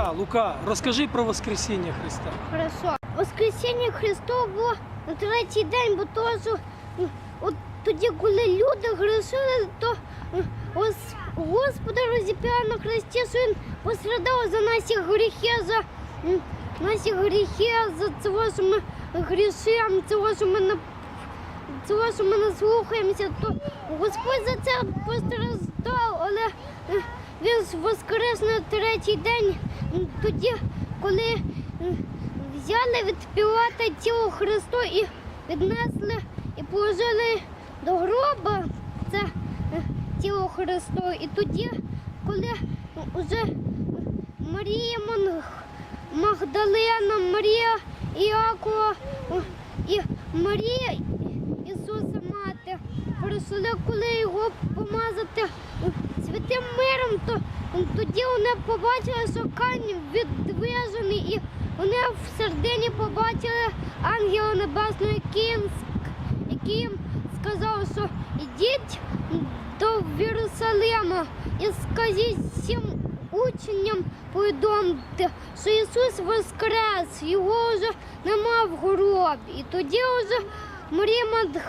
Лука, розкажи про Воскресіння Христа. Хорошо. Воскресіння Христова було на третій день, бо м, от тоді, коли люди грішили, то м, ос- Господа розіп'яв на хресті, що він пострадав за наші гріхи, за наші гріхи, за того, що ми грішимо, цього, що ми не цього, що ми не слухаємося, то Господь за це постраждав, але е, він воскрес на третій день, тоді, коли взяли від Пілата тіло Христу і віднесли і положили до гроба це тіло Христу. І тоді, коли вже Марія Магдалена, Марія Іакова і Марія Ісуса Мати прийшли, коли його помазати святим миром, то тоді вони побачили, що камінь відвижений, і вони в середині побачили ангела небесного, який їм, який сказав, що ідіть до Єрусалима і скажіть всім учням повідомте, що Ісус воскрес, його вже нема в гробі. І тоді вже Марія Мадх...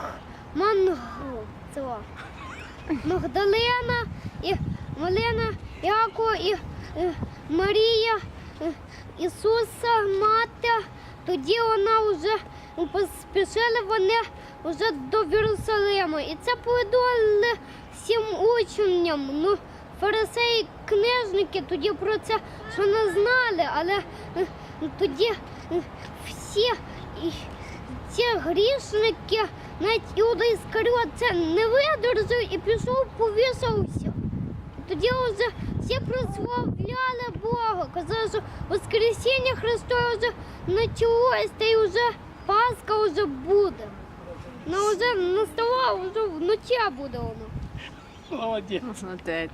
Магдалена і Малина Якова і е, Марія е, Ісуса Мати. Тоді вона вже поспішили вони вже до Єрусалима. І це повідомили всім учням. Ну, фарисеї, книжники тоді про це що не знали, але е, тоді всі ці грішники, навіть Іуда Іскаріот це не видержав і пішов повісився. Тоді вже всі прославляли Бога, казали, що Воскресіння Христове вже почалось, та й вже Пасха вже буде. Ну вже наставало, вже вночі буде воно. Молодець. Молодець.